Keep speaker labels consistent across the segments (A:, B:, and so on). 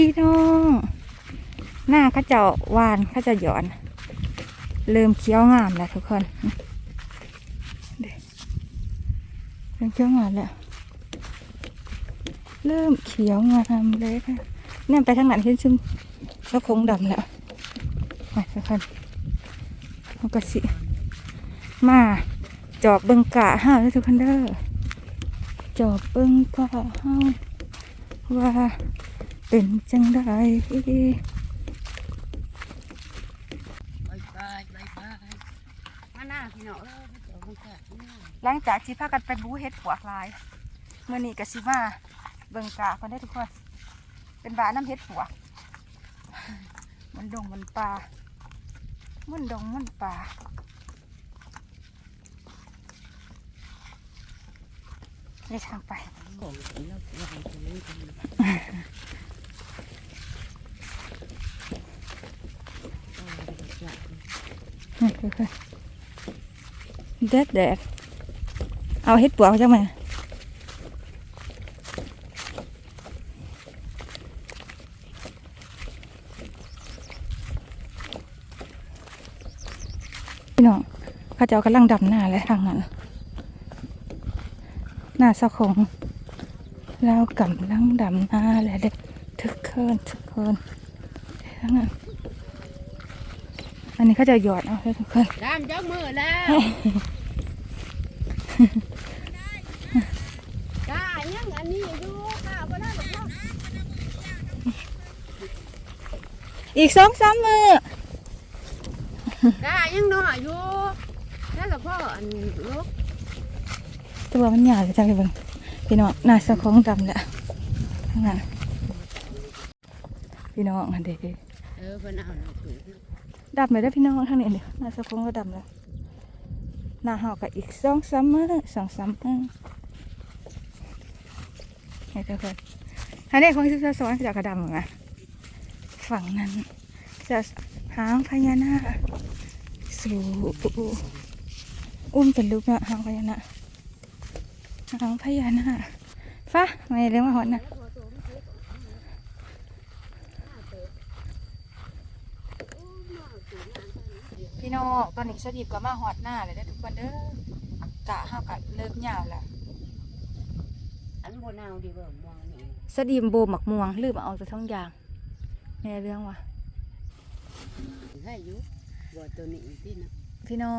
A: พี่น้อง หน้าเขาจ้าหวานเขาจะหย่อน เริ่มเคี้ยวงามแล้วทุกคนเริ่มเคี้ยวงามแล้วเริ่มเขียวงามเลยค่ะเนี่ยไปทางนั้นเห็นซึมแล้วคงดำแล้วไปทุกคนมันก็สิมาจอบเบิงกะห้าวแล้วทุกคนเด้อจอบเบิงกะห้าวว่า เป็นจังได
B: บายบายบายบายมาหน้าพี่น้องเออเดี๋ยวมันจะหน้า
A: หลังจากที่พากันไปบูเฮ็ดหัวกหลายเมื่อนี้ก็สิมาเบิงกะกันได้อทุกคน เป็นบาน้ำเฮ็ดหัวก มันดงมันปลามันดงมันปลาในทางไป
B: ของ แล้ววางตรงนี้กันเออเดี๋ยวจะ
A: นี่คือแดแดดเอาเฮ็ดปวกจังไหมพี่น้องเข้าเจ้ากำลังดำหน้าและทางนั้น หน้าสะของเรากำลังดำหน้าและเด็กทึกเคินทึกเคินทางนั้น อันนี้เขาจะหยอดเอาเลยทุกคน
B: ดามจักมือแล้วกายังอันนี้อยู่กาบ่ได้หรอกเนาะ
A: อีกสองสามมือกา
B: ยังน้อยอยู่นั่นแหละพ่ออันลูก
A: ตัวมันใหญ่จังเลยเบิ่งพี่น้องหน้าเสะของดำแหละทางนั้นพี่น้องอันเด็ก
B: เออเพิ่นเอาหนังสือ
A: ดำเลยได้พี่น้องทางนี้เดี๋ยนาสะของก็ดำแล้วหน้าเฮากับอีกสองสามมือสองสามมือให้ทุกคนอันนี้ของที่จะสอนจากกระดำเหมือนกันฝั่งนั้นจะหางพญานาคสู่อุ้มเป็นลูกเนาะหางพญานาคหางพญานาคฟ้าไม่เรียกว่าหอนนะ พี่น้องตอนนี้สดิบก็มาหอดหน้าเลยได้อทุกคนเด้อกะห้ากัเลิกยาวแล้ว
B: อันบ่นาวดีกว่ามองนี่
A: สดิมโบหมักม่วงลืมเอาตัวท้องยางในเรื่องว่ะ
B: ให้อยู่บ่ตัวนี้ที่นะ
A: พี่น้อง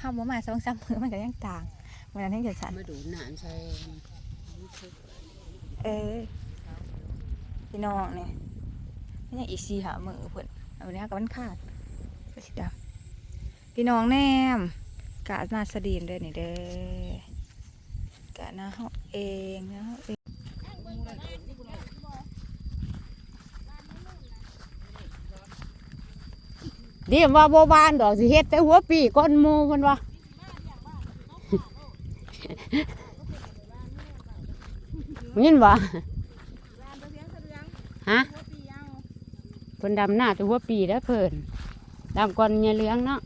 A: ห้ามบ่มาสองสามมือมันก็ยังต่างวันนั้นให้เกิดสัน
B: มาดูหนานใส่
A: เออพี่น้องเนี่ยนี่ยังอีกสี่หามือเพื่อนเอาเนี้ยกับมันขาด ก็สิดำพี่น้องแนมกะมาสดีมเด้อนี่เด้อกะนะเฮาเองนะเฮาเอง
B: เดี๋ยวว่าบ่บานดอกสิเฮ็ดแต่หัวปีก้อนหมูเพิ่นว่ายินบ่ฮะเพิ่นดำหน้าแต่หัวปีแล้วเพิ่น ดำก่อนเนี่ยเหลืองเนาะ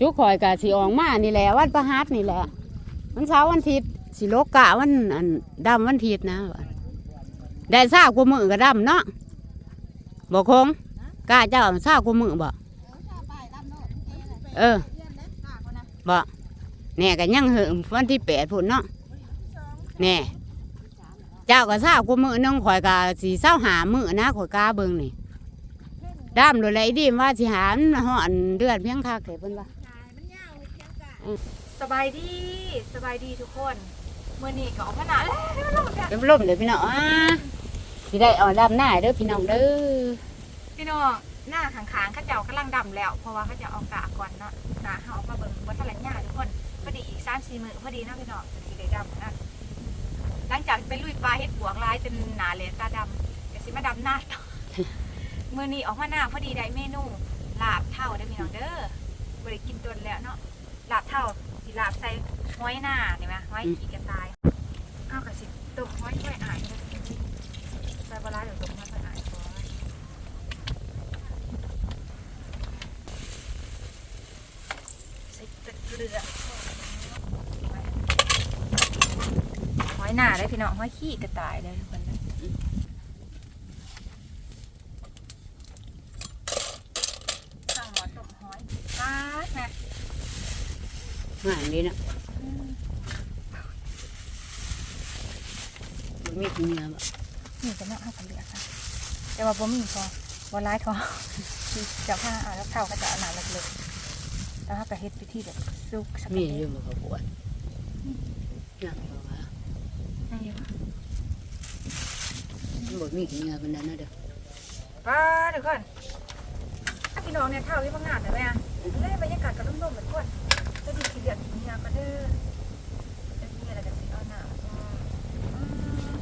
B: จุกข่อยกะสิออกมานี่แหละวันประหัสนี่แหละวันเสาร์วันอาทิตย์สิโลกะวันอันดำวันอาทิตย์นะได้ทราบกูมือก็ดำเนาะบอกคงกล้าเจ้าทราบกูมือบ่เออบ่แน่ก็ยังเหอวันที่แปดพุ่นเนาะแน่ เจ้าก็ทราบกูมือนึงข่อยก็สีเศร้าหามือนะข่อยกล้าเบิ่งนี่ดำโดยไรดีว่าสิหามันหอนเดือนเพียงคักเด้เพิ่นว่า
A: สบายดีสบายดีทุกคนเมื่อนี้ก็ออกมาหนาแล้ว
B: เดี๋ยวล่มเดี๋ยวพี่น้องอ่าสิได้เอาดำหน้าเด้อพี่น้องเด้อ
A: พี่น้องหน้าขางๆเข้าเจ้ากำลังดำแล้ว เพราะว่าเขาจะเอากะก่อนเนาะหน้าเขาเอามาเบิ่งวัดทะเลหญ้าทุกคนพอดีอีกสามสี่มือพอดีนะพี่น้องสีได้ดำนะ หลังจากไปลุยปลาเฮ็ดบวกลายจนหนาเลยตาดำก็สิมาดำหน้าต่อเมื่อนี้ออกมาหน้าพอดีได้เมนูลาบเท่าได้อพี่น้องเด้อบริกินตนแล้วเนาะลาบเท่าสิลาบใส่ห้อยหน้าเห็นไหมห้อยขี้กระต่ายเอากระสิต้มห้อยห้อยอายใส่ปลาร้าเดี๋ยวต้มห้อยห้อยอายก่อนใส่ตะ หน้าได้พี่น้องห้อยขี้กระต่ายเลยทุกคนเลยข้างหมอตกห้อยปาดนะ
B: งานนี้นะบ่มีเนื้อบ่
A: นี่จะน่าเอากันเหลือค่ะแต่ว่าบ่มีพอบ่ร้ายทอจะผ้าอ่าแล้วเท่าก็จะเอาหนาเล็กๆแล้วถ้าก็เฮ็ดพิธีแบบซุกสัก
B: มี
A: นิด
B: อยู่บ่เขาปวดยังบ่ว่า
A: นั่นอยู่
B: มันบ่มีเนื้อปานนั้นนะเด้อ
A: ป้าเดี๋ยวก่อนถ้าพี่น้องเนี่ยเท่าที่พังงานเลยไหมอะเล่นบรรยากาศกับร่มๆเหมือนก่อนจะดีขี้เดียดขี้ยาก็เด้อจะมีอะไรกันสิเอาหน้าอืม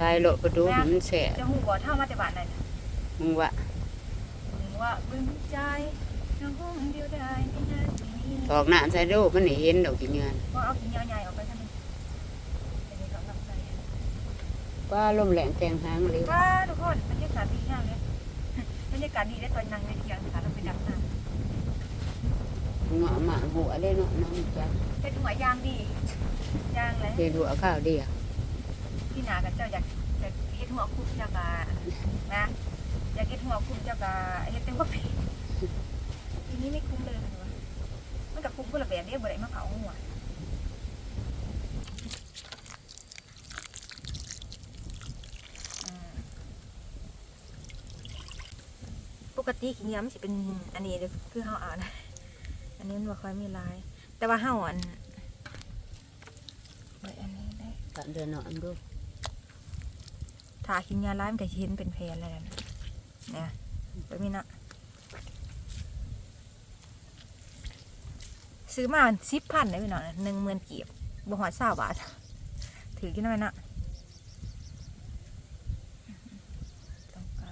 B: ตายโลดประตูมันแสบ
A: จะหูบ่เท่ามาแต่บ้านไหนน่ะ
B: มึงว่า
A: หูว่าบึ้งใจน้องห้องเดียวได้ไม่นานนี้
B: ตอกหน้าใส่ดูมันนี่เห็นดอกกินเงิน
A: ว่าเอาขี้ยาใหญ่ออกไปทำไมอันนี้ก็ลำไส้
B: ว่าลมแรงแกงหางเลย
A: ว้าทุกคนบรรยากาศดีมากเลยบรรยากาศดีได้ตอนนั่งในเทียงนะคะเราไปดับน้
B: เงาะหมาหัวได้เนาะน้ำจักำ
A: เป็นหัวยางดียางเลย
B: เฮ็ดหัวข้าวเดียว
A: พี่นากับเจ้าอยากอยากเฮ็ดหัวคุมเจ้ากะนะอยากเฮ็ดหัวคุมเจ้ากะเฮ็ดเต็มว่าปีทีนี้ไม่คุ้มเลยมันวะมันกับคุ้มคนละแบบเดียวบ่ได้มาเผาหัวอืมป กติขี้เหนียวมันสิเป็นอันนี้เด้อคือเฮาเอานะอันนี้มันบ่ค่อยมีลาย แต่ว่าเฮาอันเบิดอันนี้ได้
B: ตัดเดินเนาะอันดู
A: ทากินยาลายมันก็สิเห็นเป็นแผลแล้วนะเนี่ยไปมีนะซื้อมาสิบพันได้พี่น้องหนึ่งหมื่นกีบบ่หอดสาบาทถือกินได้ไหมนะต้องไป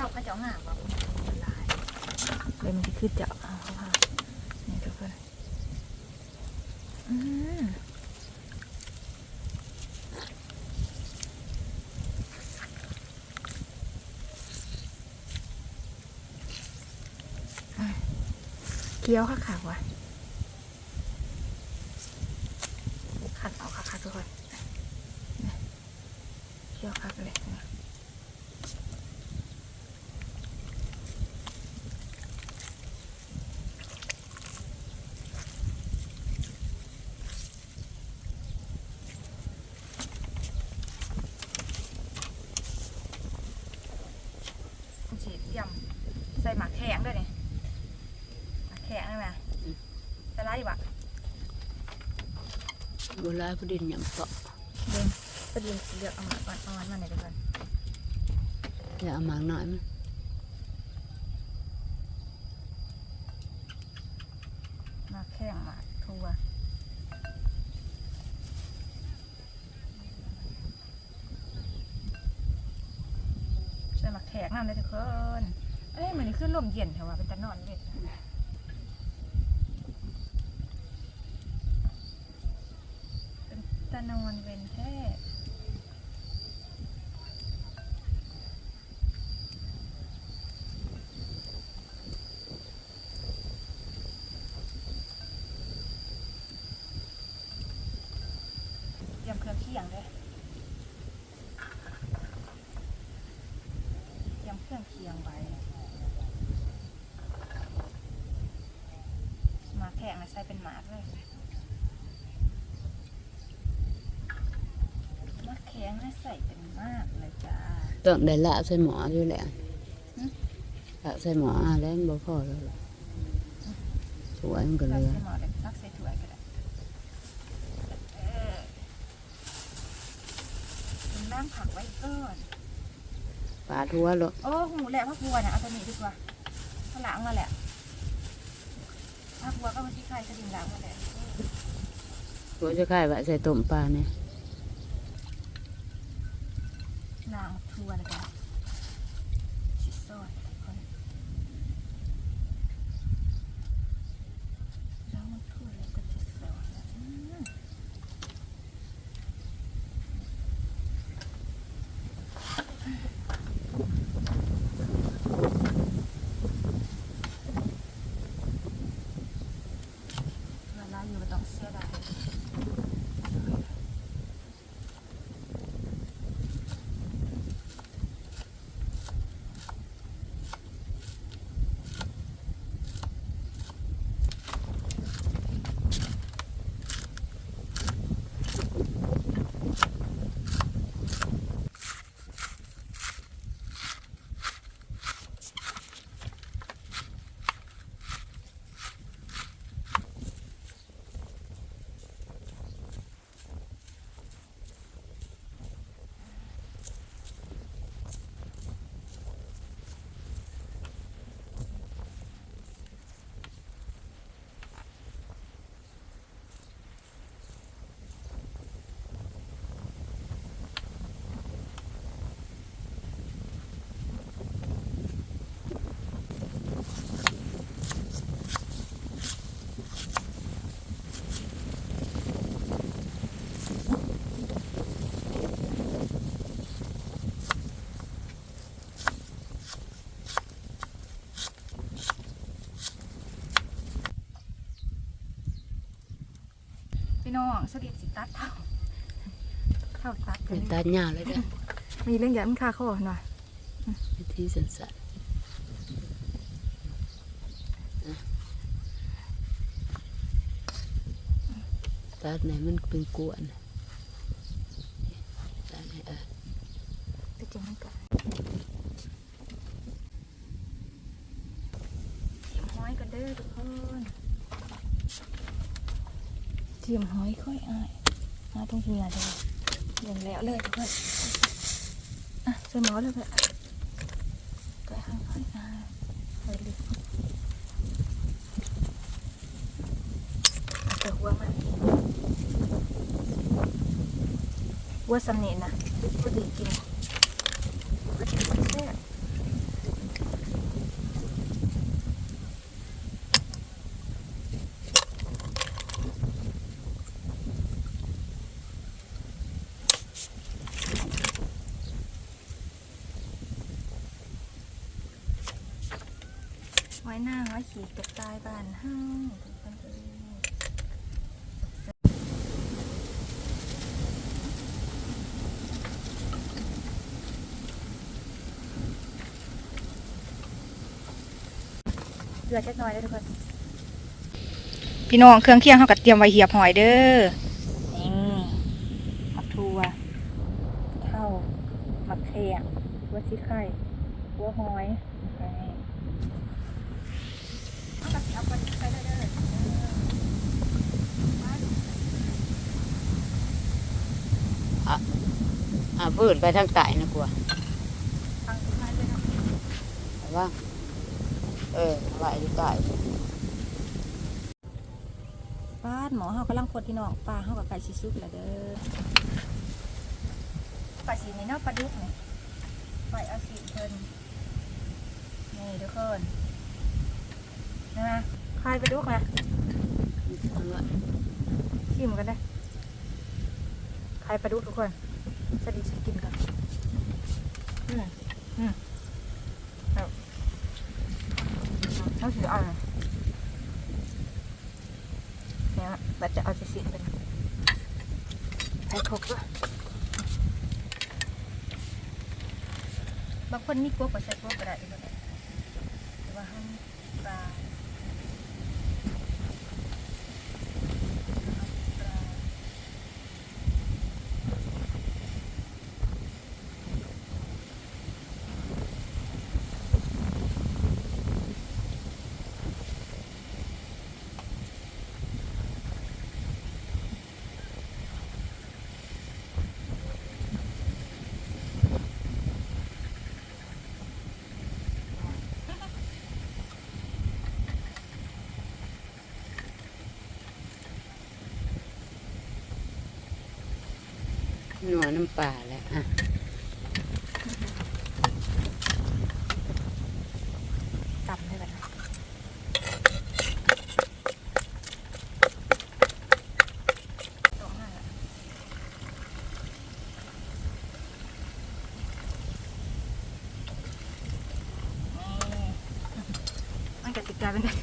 A: เท่าเขาจะง่างามว่าลายเลยมันจะขึ้นจะเอาเข้ามานี่ทุกคนอืมเคี้ยวค่ะค่ะว่ะขัดเอาค่ะค่ะทุกคนนี่เคี้ยวค่ะเลยนี่ฉีดยำ ใส่หมักแข็งด้วยนี่หมักแข็งได้ไหมใส่ไรอยู่ปะ
B: โบราณพอดินยำเปาะ
A: เดินประเด็นเลือกเอาหมักก่อนเอามันมาไหนอยเดี๋ยวก่อน
B: อย่าเอาหมากน้อยมั้ย
A: หมักแข็งหมักทัวใส่หมักแข็งน้ำเลยทุกคน เอ้ยเหมันนี่ขึ้นลมเย็นแถวว่าเป็นตะนอนเลยเป็นตะนอนเวนแท้เตรียมเครื่องเคียงเลยเตรียมเครื่องเคียงไว้ หมาแข็งนะใส่ เป็นหมากเลยหมาแข็งนะใส่เป็นมากเลยจ้า
B: ต้องได้ละใส่หมออยู่แหละ
A: หึ
B: ละใส่หมออะแล้วมันบ่พอแล้วล่ะสวยมันก็เห
A: รัก
B: ลือ
A: ใส่หมอเลยรักใส่ถ้วยก็ได้เออเป็นน้ำผักไว้ก่อน
B: ปาดหัวโลด
A: โอ้หูแหละพักบัวนะเอาตัวนี้ดีกว่าข้างหลังมาแหละ พักบัวก็มาที่ใครจะดึงหลังมาแหละ
B: หัวจะคายว่าใส่ต้มปลาเนี่ย
A: หลังทัวเลยจ้ะชิซอยก่อนล้างมันทั่วแล้วก็ชิซอยนะอืม ต้องเสียดาย พี่น้องสลิดสิตัดเท่าเท่าตัด
B: เป็นตาหญ้าเลยเด้อ
A: มีเรื่องอย่างมันคาข้อหน่อย
B: วิธีสันสันตัดไหนมันเป็นกวนตัดไหนเออ
A: แต่จริงมันก็เจียมห้อยกันเด้อทุกคน เจียมห้อยค่อยอายมาตรงเหียเลยเห็นแล้วเลยทุกคนอะใส่หมอเลยเพื่อนค่อยค่อยอายไปเลยเอาแต่หัวมันหัวสำเนียนะพอดีกิน แซ่บไว้หน้าไว้ขีดกระจายบานห้างทุกคนเอ้ย เกลือจักหน่อยได้อทุกคนพี่น้องเครื่องเคียงเขาก็เตรียมไว้เหียบหอยเด้อนี่ผักทัวเท่ามักเขียงหัวซีไข่หัวหอยไปเอากระเทียมไปใส่ได้เด้อ
B: อ่าพืชไปทางใต้นะกลัว
A: ฟังสุดท้ายเลยนะ
B: แต่ว่า เออ ไหวอยู่ใต้า
A: นหมอเขากำลังพดพี่น้องปลาเขากับไก่ชิซุกแล้วเด้อปลาสีนี่เนาะปลาดุกนี่ปล่อยเอาสีเพิ่นนี่ทุกคนนะคลายปลาดุกนะชิมกันได้ใครปลาดุกทุกคนสวัสดีฉันกินกันอืมอืมเอาเอาสิเอาหน่อยเนี่ยบัดจะเอาจะสิเป็นใส่ครกด้วยบางคน มีกบก็ใส่กบก็ได้ก็ได้แต่ว่าห้ามปลาปลา
B: หนัวน้ำปลาแล้วอะ
A: ตำได้แบบนั้นสองห้าละนี่มันกติกาเป็นแบบ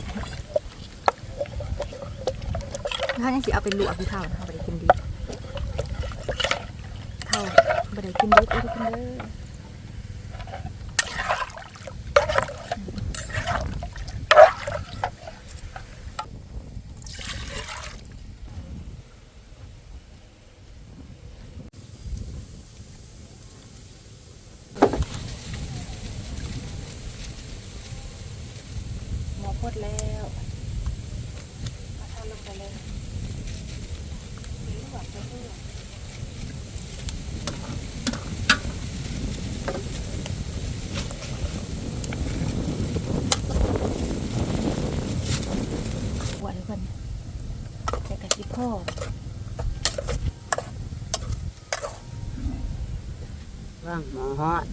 A: เขายังสิเอาไปลวกอยู่เท่านะเขาบ่ได้กินดิบเท่าบ่ได้ กินดิบเอ้ยทุกคนเด้อพดแล้วเอาท่าลงไปเลยนี่หวานไปเรื่อย หวานคนแต่กะทิพ่อื่
B: องหมอฮอด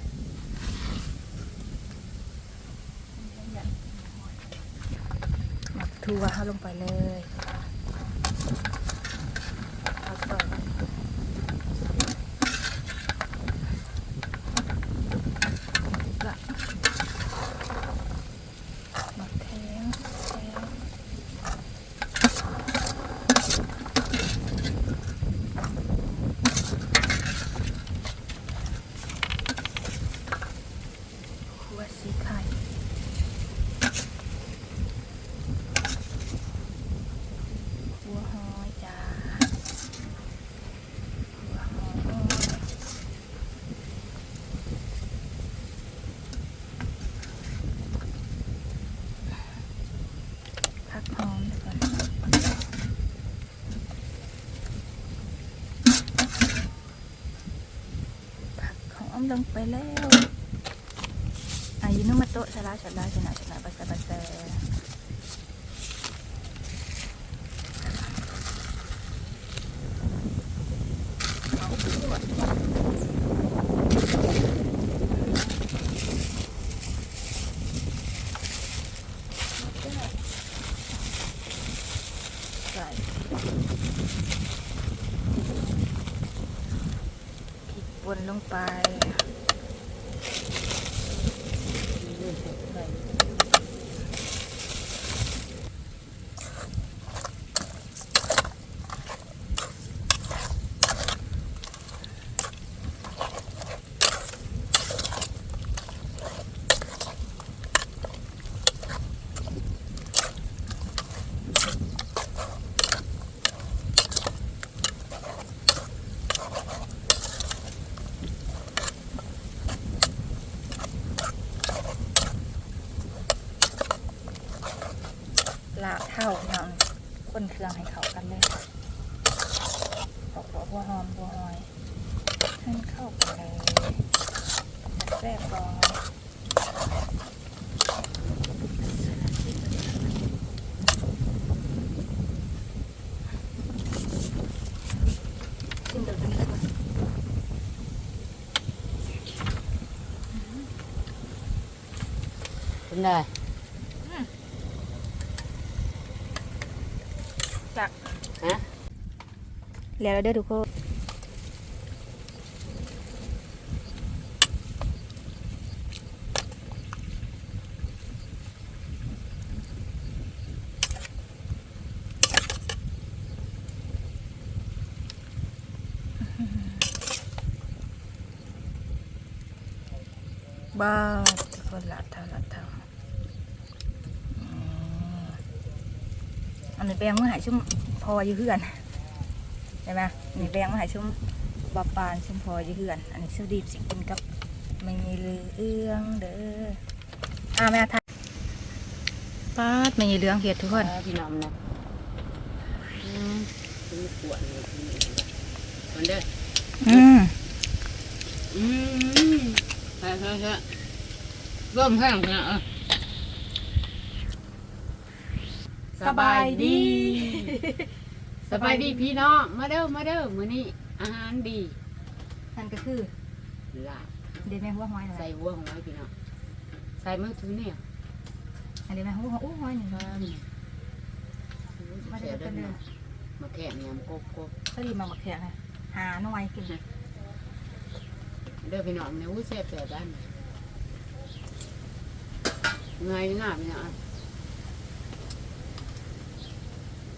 A: หมักทัวเข้าลงไปเลยเอาซอยมันละหมักแทงแทงหัวสีไข่ หัวหอยจ้าหัวหอยผักหอมเดี๋ยวก่อนผักหอมลงไป แล้วอายุนุมาโตชะลาสลาสนาสนาบัสบัสใส่พริกป่นลงไปลาเท่าเนาะคนเครื่อง ให้เข้ากันเลยปอกหัวหัวหอมหัวหอยให้มันเข้ากันเลยแซ่บๆก่อนชิมเดี๋ยวนี้ก่อน
B: เป็นได้
A: จัก
B: ฮะ
A: แล้วเด้อทุกคนบ้าทุกคนละเท่าละเท่าอันนี้แปลงมือหายชุ่มพออยู่เพื่อน ใช่ไหมอันนี้แบงมาใหายชุ่มบาปานชุ่มพออยู่เพื่อน อันนี้สุดีบสิกินกับไม่มีเรื่องเด้ออ่าแม่ทักป้าดไม่มีเรื่องเห็ดทุกคน
B: พี่น้องนะอืมเป็นปวดเลยมันเด้อ
A: อืม
B: อืมใช่ใช่ใช่ร่มแห้งนะเออสบายดี สบายดีพี่น้องมาเด้อมาเด้อมื้อนี้อาหารดี
A: นั่นก็คือ
B: หลาย
A: เดี๋ยวแม่หัวหอยนะ
B: ใส่หัวของไว้พี่น้องใส่มือถือเนี่ย
A: อันนี้แม่หัวหอยอู้หอยหนึ่ง
B: บ้าน
A: มา
B: เสี
A: เดี๋
B: ย
A: ยว
B: เดิ
A: กัน
B: น
A: เด้อ
B: มาแค่เนี่ยมกบกบ
A: ก็รีบมาหมักแขกนะหาหน่อยกิน
B: เด้อพี่น้องเนี่ยอู้เสียบเสียบ้านไงง่ายพี่น้อง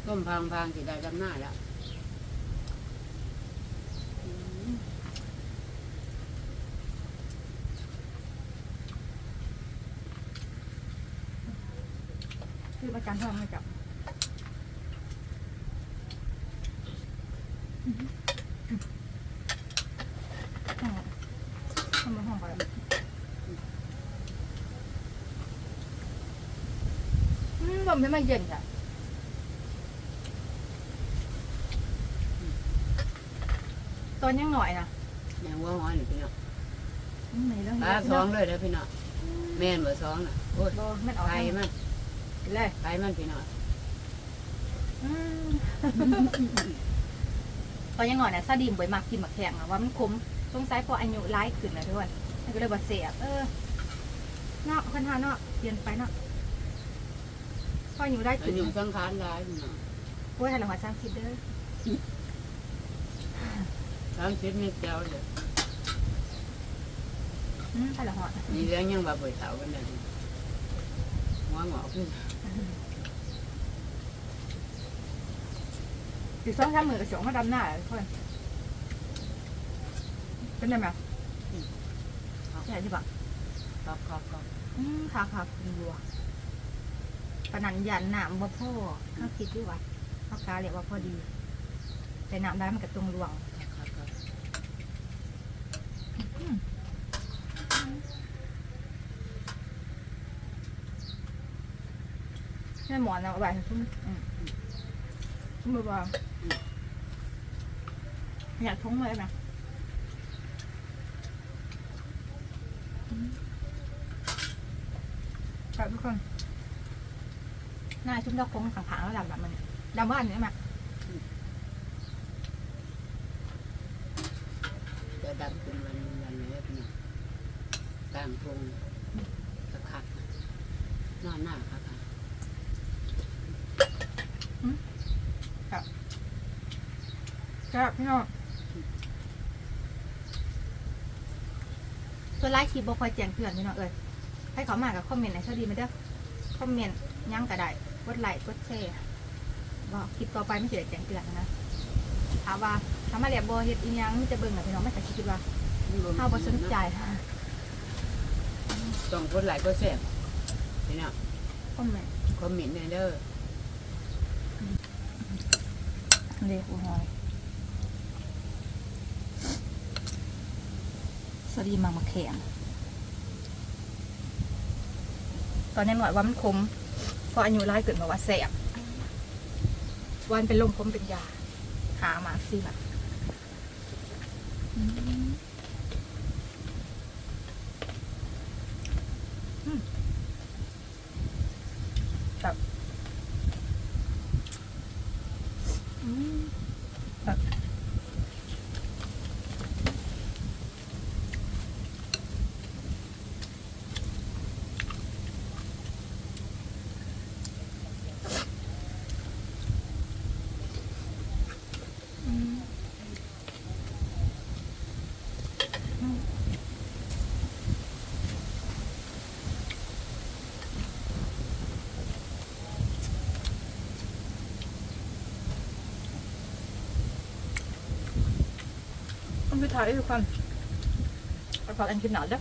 B: ต้มพางพางสิได้ดำหน้าแล้ว
A: คือประกันทองไม่จับทำมาห้องไรอืมผมไม่มาเย็นจ้ะ ตอนยังหน่อยนะ
B: แมงวัวหอยนี่พี่น้อง
A: อืมไหนเรื่อง
B: ปลาสองเลยเด้อพี่น้องแม่นบ่สองน่ะโอ้ย
A: บอมันออก
B: ไก่มัน
A: เลย
B: ไก่มันพี่น้อง
A: อืมตอนยังหน่อยนะซาดีมบ่อยมากกินหมักแข็งอะว่ามันขมสงสัยพออายุร้ายขึ้นนะทุกคนมันก็เลยบาเสียบเออเนาะคนหาเนาะเปลี่ยนไปเนาะพออายุได้
B: อา
A: ขึ้น
B: ยุสังขารหลายพี่น้อง
A: โอ้ยหันหลังหัวสามสิบเด้อ
B: สามสิบมีแก้วเด้อ
A: อืมหันหลังหัว
B: นี่เรื่องยังว่าบ่เฒ่ากันได้หัวงอกขึ้น
A: อยู่สองสามมือกับสองมาดำหน้าเลยทุกคนเป็นไงไหมใช่ใช่ปะ
B: ครับครับครับ
A: อืมค่ะค่ะคุณบัวปะนันยันหนามบ่พ่อเขาคิดด้วยว่าเขากาเรียกว่าพอดี แต่หนามได้มันกับตรงรวง
B: ครับครับ
A: แม่หมอนเอาไว้ให้ชุ่มอืมชุ่มเบาๆอยากทุ่งเลยไหมอืมครับทุกคนหน้าชุ่มดอกคงขางแล้วดำแบบมันดำว่าอันนี้ไหม
B: จะดำเป็นวันวันเลยพี่น้องกลางทงสักคักนอนหน้า คักคัก
A: ครับพี่น้องส่วนไลค์คลิปบ่คอยแจ้งเตือนพี่น้องเอ้ยให้เขามากับคอมเมนต์ไหนเขาดีไหมเด้อคอมเมนต์ยั่งก็ได้กดไลค์กดแชร์บอกคลิปต่อไปไม่เสียแจ้งเตือนนะถามว่าทำมาเรียบโบเฮ็ดอีหยังมีแต่เบิ่งน่ะพี่น้องไม่แต่คิดว่าเฮาบ่สนใจค่ะ
B: ต้องกดไลค์กดแชร์พี่น้อง
A: คอมเมนต์
B: คอมเมนต์หน่อยเด้อ
A: เด้ผู้หอย สวัสดีมามาแข่งตอนนี้หน่อยว่ามันคมพออายุร้ายเกิดมาว่าแสบวันเป็นลมคมเป็นยา หามาสิแบบอืมอืมแบบอืมแบบอืมอืม ต้องไปถ่ายให้ทุกคนไปฝากอันกินหนาเด้อ